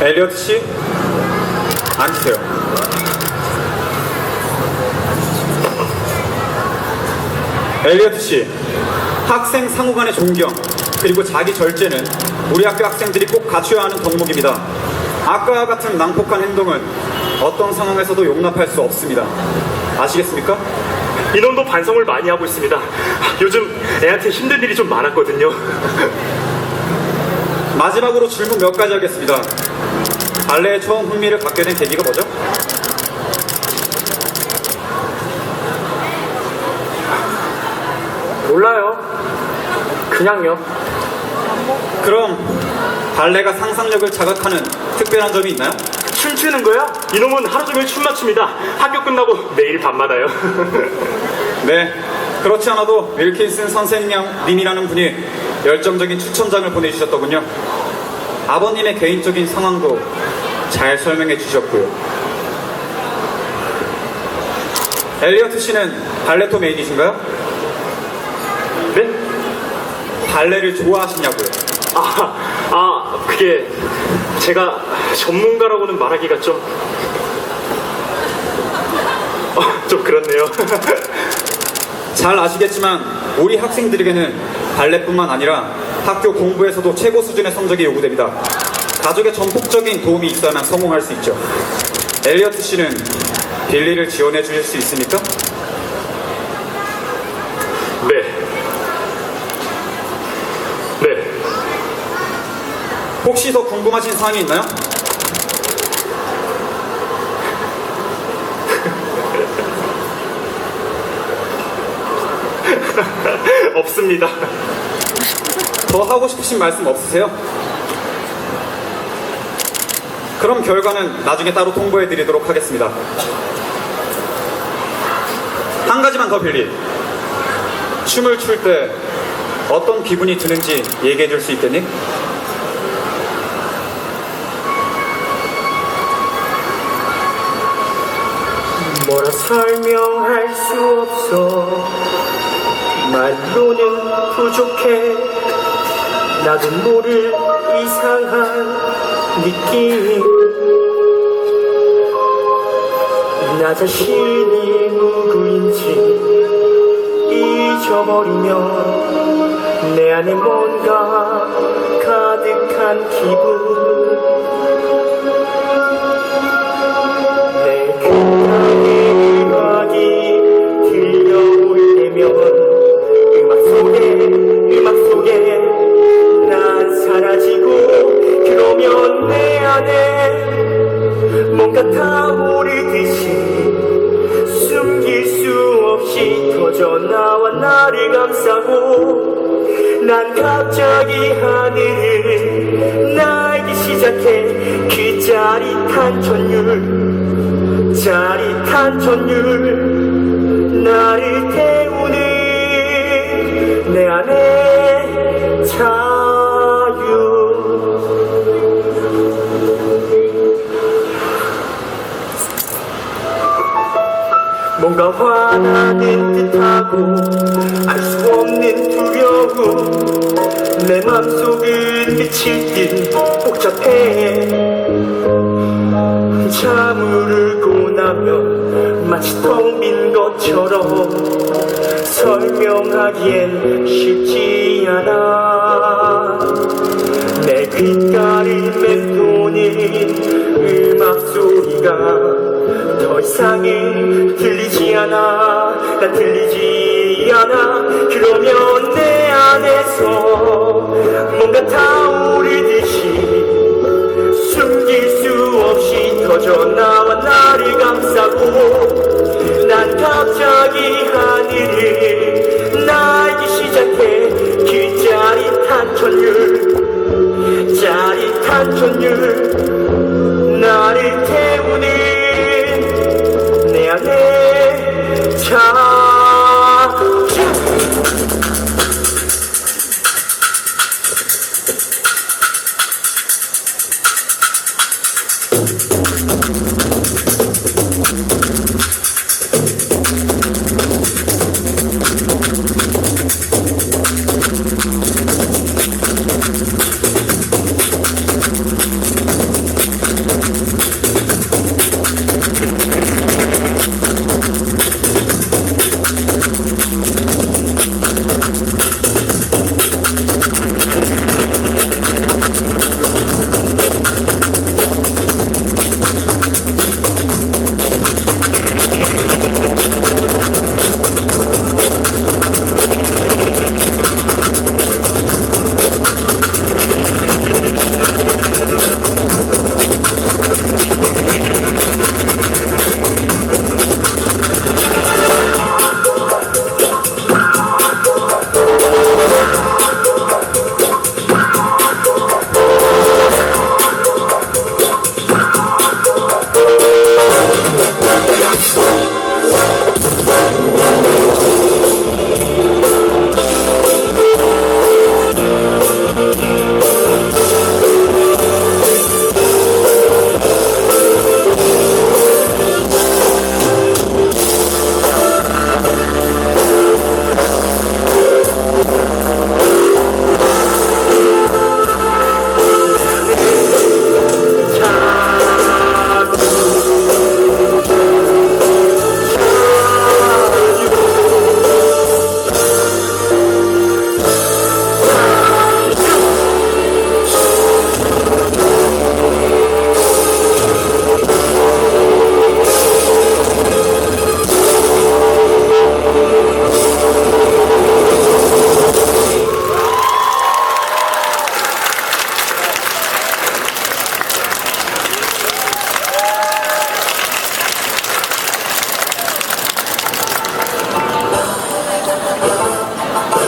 엘리어트 씨, 앉으세요. 엘리어트 씨, 학생 상호 간의 존경, 그리고 자기 절제는 우리 학교 학생들이 꼭 갖춰야 하는 덕목입니다. 아까와 같은 낭폭한 행동은 어떤 상황에서도 용납할 수 없습니다. 아시겠습니까? 인원도 반성을 많이 하고 있습니다. 요즘 애한테 힘든 일이 좀 많았거든요. 마지막으로 질문 몇 가지 하겠습니다. 발레에 처음 흥미를 갖게 된 계기가 뭐죠? 몰라요. 그냥요. 그럼 발레가 상상력을 자극하는 특별한 점이 있나요? 춤추는 거요? 이놈은 하루 종일 춤만 춥니다. 학교 끝나고 매일 밤마다요. 네. 그렇지 않아도 윌킨슨 선생님이라는 분이 열정적인 추천장을 보내주셨더군요. 아버님의 개인적인 상황도 잘 설명해 주셨고요. 엘리어트 씨는 발레토 메인이신가요? 네? 발레를 좋아하시냐고요? 아, 아, 그게 제가 전문가라고는 말하기가 좀, 어, 좀 그렇네요. 잘 아시겠지만 우리 학생들에게는 발레뿐만 아니라 학교 공부에서도 최고 수준의 성적이 요구됩니다. 가족의 전폭적인 도움이 있어야만 성공할 수 있죠. 엘리어트 씨는 빌리를 지원해 주실 수 있습니까? 네. 네. 혹시 더 궁금하신 사항이 있나요? 없습니다. 더 하고 싶으신 말씀 없으세요? 그럼 결과는 나중에 따로 통보해 드리도록 하겠습니다. 한 가지만 더 빌리. 춤을 출 때 어떤 기분이 드는지 얘기해 줄 수 있겠니? 뭐라 설명할 수 없어 말로는 부족해 나도 모를 이상한 느낌 나 자신이 누구인지 잊어버리면 내 안에 뭔가 가득한 기분 안에 뭔가 타오르듯이 숨길 수 없이 터져 나와 나를 감싸고 난 갑자기 하늘을 날기 시작해 그 짜릿한 전율 짜릿한 전율 나를 태우는 내 안의 자 미칠 듯 복잡해. 잠을 고 나면 마치 텅 빈 것처럼 설명하기엔 쉽지 않아. 내 귓가를 맴도는 음악 소리가 더 이상은 들리지 않아. 난 들리지 않아. 그러면 내 안에서 타오르듯이 숨길 수 없이 터져 나와 나를 감싸고 난 갑자기 하늘을 날기 시작해 그 짜릿한 전율 짜릿한 전율